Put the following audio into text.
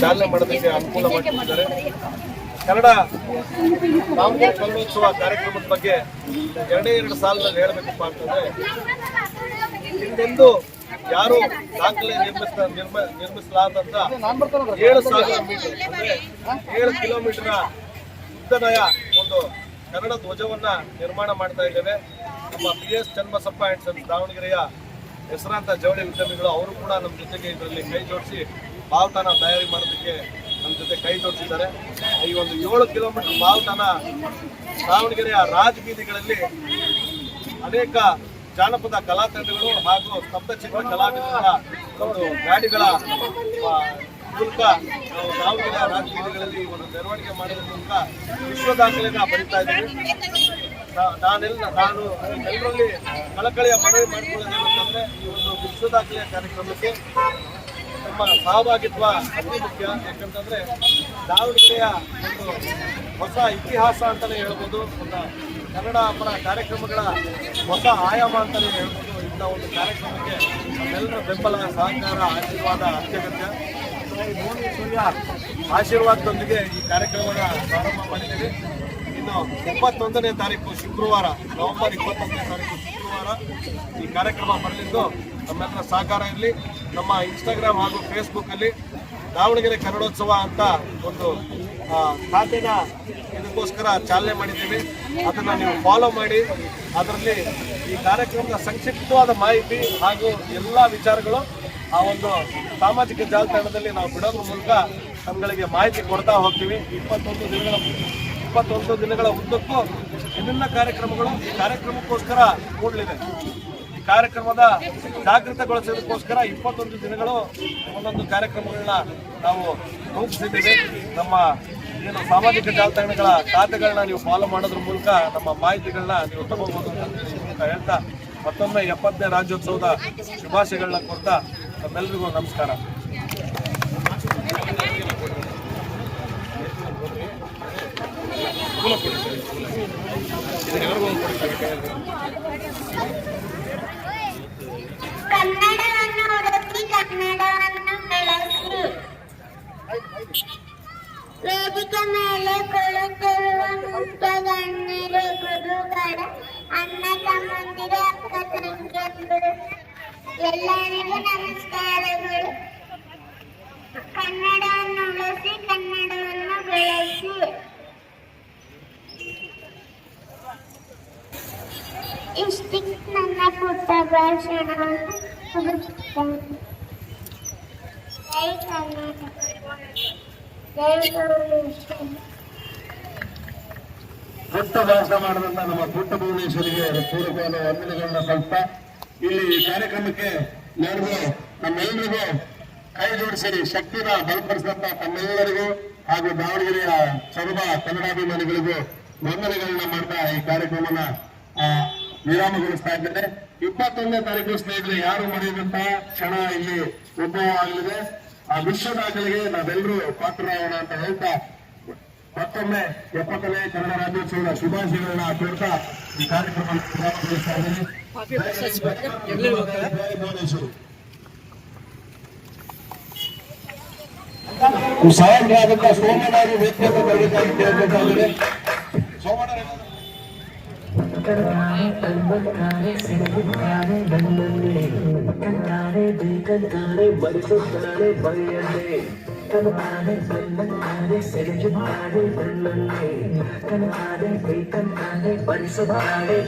ಚಾಲನೆ ಮಾಡೋದಕ್ಕೆ ಅನುಕೂಲ ಮಾಡಿಕೊಂಡಿದ್ದಾರೆ ಕನ್ನಡ ದಾವಣಗೆರೆ ಕನ್ನಡೋತ್ಸವ ಕಾರ್ಯಕ್ರಮದ ಬಗ್ಗೆ ಎರಡೇ ಎರಡು ಸಾಲದಲ್ಲಿ ಹೇಳಬೇಕಪ್ಪ ಅಂತಂದ್ರೆ ಹಿಂದೆಂದು ಯಾರು ದಾಖಲೆ ನಿರ್ಮಿಸ, ನಿರ್ಮ, ನಿರ್ಮಿಸಲಾದಂತ ಏಳು ಸಾವಿರ ಮೀಟರ್ ಅಂದ್ರೆ ಏಳು ಕಿಲೋಮೀಟರ್ ಉದ್ದನೆಯ ಒಂದು ಕನ್ನಡ ಧ್ವಜವನ್ನ ನಿರ್ಮಾಣ ಮಾಡ್ತಾ ಇದ್ದೇವೆ. ನಮ್ಮ P S Channabasappa and sons ದಾವಣಗೆರೆಯ ಹೆಸರಾಂತ ಜವಳಿ ಉದ್ಯಮಿಗಳು, ಅವರು ಕೂಡ ನಮ್ಮ ಜೊತೆಗೆ ಇದರಲ್ಲಿ ಕೈ ಜೋಡಿಸಿ ಬಾವುಟನ ತಯಾರಿ ಮಾಡೋದಕ್ಕೆ ನಮ್ಮ ಜೊತೆ ಕೈ ತೋರಿಸಿದ್ದಾರೆ ಈ ಒಂದು ಏಳು ಕಿಲೋಮೀಟರ್ ಬಾವುಟನ ದಾವಣಗೆರೆಯ ರಾಜಬೀದಿಗಳಲ್ಲಿ ಅನೇಕ ಜಾನಪದ ಕಲಾತಂಡಗಳು ಹಾಗೂ ಸ್ತಬ್ಧಚಿತ್ರ ಕಲಾವಿದರ ಒಂದು ಗಾಡಿಗಳ ಮೂಲಕ ನಾವು ದಾವಣಗೆರೆ ರಾಜಬೀದಿಗಳಲ್ಲಿ ಒಂದು ಮೆರವಣಿಗೆ ಮಾಡಿದ ಮೂಲಕ ವಿಶ್ವ ದಾಖಲೆನ ಬರೀತಾ ಇದ್ದೀವಿ. ನಾನೆಲ್ಲ, ನಾನು ಎಲ್ಲರಲ್ಲಿ ಕಳಕಳಿಯ ಮನವಿ ಮಾಡಿಕೊಳ್ಳೋದೇನಂತಂದ್ರೆ ಈ ಒಂದು ವಿಶ್ವ ದಾಖಲೆಯ ಕಾರ್ಯಕ್ರಮಕ್ಕೆ ನಮ್ಮ ಸಹಭಾಗಿತ್ವ ಅತಿ ಮುಖ್ಯ. ಯಾಕಂತಂದ್ರೆ ದಾವಣಗೆರೆಯ ಒಂದು ಹೊಸ ಇತಿಹಾಸ ಅಂತಲೇ ಹೇಳ್ಬೋದು. ಒಂದು ಕನ್ನಡ ಪರ ಕಾರ್ಯಕ್ರಮಗಳ ಹೊಸ ಆಯಾಮ ಅಂತಲೇ ಹೇಳ್ಬೋದು. ಇಂಥ ಒಂದು ಕಾರ್ಯಕ್ರಮಕ್ಕೆ ನಮ್ಮೆಲ್ಲರ ಬೆಂಬಲ, ಸಹಕಾರ, ಆಶೀರ್ವಾದ, ಅತ್ಯಗತ್ಯ. ಮೋದಿ ಸೂರ್ಯ ಆಶೀರ್ವಾದದೊಂದಿಗೆ ಈ ಕಾರ್ಯಕ್ರಮನ ಪ್ರಾರಂಭ ಮಾಡಿದ್ದೀವಿ. ಇನ್ನು ಇಪ್ಪತ್ತೊಂದನೇ ತಾರೀಕು ಶುಕ್ರವಾರ, ನವೆಂಬರ್ ಇಪ್ಪತ್ತೊಂದನೇ ತಾರೀಕು. ಶುಕ್ರವಾರ ಈ ಕಾರ್ಯಕ್ರಮ ಬರಲಿದ್ದು ನಮ್ಮೆಲ್ಲರ ಸಹಕಾರ ಇರಲಿ. ನಮ್ಮ ಇನ್ಸ್ಟಾಗ್ರಾಮ್ ಹಾಗೂ ಫೇಸ್ಬುಕ್ಕಲ್ಲಿ ದಾವಣಗೆರೆ ಕನ್ನಡೋತ್ಸವ ಅಂತ ಒಂದು ಖಾತೆನ ಇದಕ್ಕೋಸ್ಕರ ಚಾಲನೆ ಮಾಡಿದ್ದೀವಿ. ಅದನ್ನು ನೀವು ಫಾಲೋ ಮಾಡಿ. ಅದರಲ್ಲಿ ಈ ಕಾರ್ಯಕ್ರಮದ ಸಂಕ್ಷಿಪ್ತವಾದ ಮಾಹಿತಿ ಹಾಗೂ ಎಲ್ಲ ವಿಚಾರಗಳು ಆ ಒಂದು ಸಾಮಾಜಿಕ ಜಾಲತಾಣದಲ್ಲಿ ನಾವು ಬಿಡೋದ್ರ ಮೂಲಕ ತಮ್ಮಗಳಿಗೆ ಮಾಹಿತಿ ಕೊಡ್ತಾ ಹೋಗ್ತೀವಿ. ಇಪ್ಪತ್ತೊಂದು ದಿನಗಳ ಇಪ್ಪತ್ತೊಂದು ದಿನಗಳ ಉದ್ದಕ್ಕೂ ವಿಭಿನ್ನ ಕಾರ್ಯಕ್ರಮಗಳು ಈ ಕಾರ್ಯಕ್ರಮಕ್ಕೋಸ್ಕರ ಕೂಡಲಿದೆ. ಈ ಕಾರ್ಯಕ್ರಮದ ಜಾಗೃತಗೊಳಿಸೋದಕ್ಕೋಸ್ಕರ ಇಪ್ಪತ್ತೊಂದು ದಿನಗಳು ಒಂದೊಂದು ಕಾರ್ಯಕ್ರಮಗಳನ್ನ ನಾವು ರೂಪಿಸಿದ್ದೇವೆ. ನಮ್ಮ ಏನು ಸಾಮಾಜಿಕ ಜಾಲತಾಣಗಳ ಖಾತೆಗಳನ್ನ ನೀವು ಫಾಲೋ ಮಾಡೋದ್ರ ಮೂಲಕ ನಮ್ಮ ಮಾಹಿತಿಗಳನ್ನ ನೀವು ತಗೋಬಹುದು ಅಂತ ಹೇಳ್ತಾ ಮತ್ತೊಮ್ಮೆ ಎಪ್ಪತ್ತನೇ ರಾಜ್ಯೋತ್ಸವದ ಶುಭಾಶಯಗಳನ್ನ ಕೊಡ್ತಾ ತಮ್ಮೆಲ್ಲರಿಗೂ ನಮಸ್ಕಾರ. ಹುಡುಕಿ ಕನ್ನಡವನ್ನು ಬೆಳೆಸಿ ವೇದಿಕೆ ಮೇಲೆ ಕುಳಿತಿರುವ ಮುಖ್ಯ ಗಣ್ಯರು ಗುರುಗಳ ಅಣ್ಣ ತಮ್ಮಂದಿರ ಅಕ್ಕ ತಂಗಿಯಂದಿರು ಎಲ್ಲರಿಗೂ ನಮಸ್ಕಾರಗಳು ಕನ್ನಡವನ್ನು ಇಷ್ಟಿಗೆ ನನ್ನ ಪುಟ್ಟ ಭಾಷಣವನ್ನು ಜೈ ಕರ್ನಾಟಕ ಪುಟ್ಟ ಮಾಡಿದಂತ ನಮ್ಮ ಪುಟ್ಟ ಭುವನೇಶ್ವರಿಗೆ ಪೂರ್ವಕವಾದ ವಂದನೆಗಳನ್ನ ಸ್ವಲ್ಪ ಇಲ್ಲಿ ಈ ಕಾರ್ಯಕ್ರಮಕ್ಕೆ ನಡೆದು ನಮ್ಮೆಲ್ಲರಿಗೂ ಕೈ ಜೋಡಿಸಿ ಶಕ್ತಿನ ಬಲಪಡಿಸಿದಂತ ತಮ್ಮೆಲ್ಲರಿಗೂ ಹಾಗೂ ದಾವಣಗೆರೆಯ ಸರ್ವ ಕನ್ನಡಾಭಿಮಾನಿಗಳಿಗೂ ವಂದನೆಗಳನ್ನ ಮಾಡ್ತಾ ಈ ಕಾರ್ಯಕ್ರಮನ ಆ, ವಿರಾಮಗೊಳಿಸ್ತಾ ಇದ್ದೇನೆ ಇಪ್ಪತ್ತೊಂದನೇ ತಾರೀಕು ಸ್ನೇಹಿತರೆ, ಯಾರು ಮರೆಯದಂತ ಕ್ಷಣ ಇಲ್ಲಿ ಉದ್ಭವ ಆಗಲಿದೆ ಆ ವಿಶ್ವ ದಾಖಲೆಗೆ ನಾವೆಲ್ಲರೂ ಪಾತ್ರರಾಗೋಣ ಅಂತ ಹೇಳ್ತಾ ಮತ್ತೊಮ್ಮೆ ಎಪ್ಪತ್ತನೇ ಕನ್ನಡ ರಾಜ್ಯೋತ್ಸವದ ಶುಭಾಶಯಗಳನ್ನ ಕೇಳ್ತಾ ಈ ಕಾರ್ಯಕ್ರಮ ವಿರಾಮಗೊಳಿಸ್ತಾ ಇದ್ದೀನಿ. ಸೋಮವಾರ ಬರಬೇಕಾಗಿ ಕೇಳಬೇಕಾಗಿದೆ தந்தாரே அன்பன் தாரே சிறப்பின் தாரே நண்பர்களே பட்டம் தாரே வீட்டம் தாரே பரிசம் தாரே பயனே கணக்காரே பெண்ணக்காரே செலுத்தும் தாரே பெண்ணே கணக்காரே வீட்டம் தாரே பரிசம் தாரே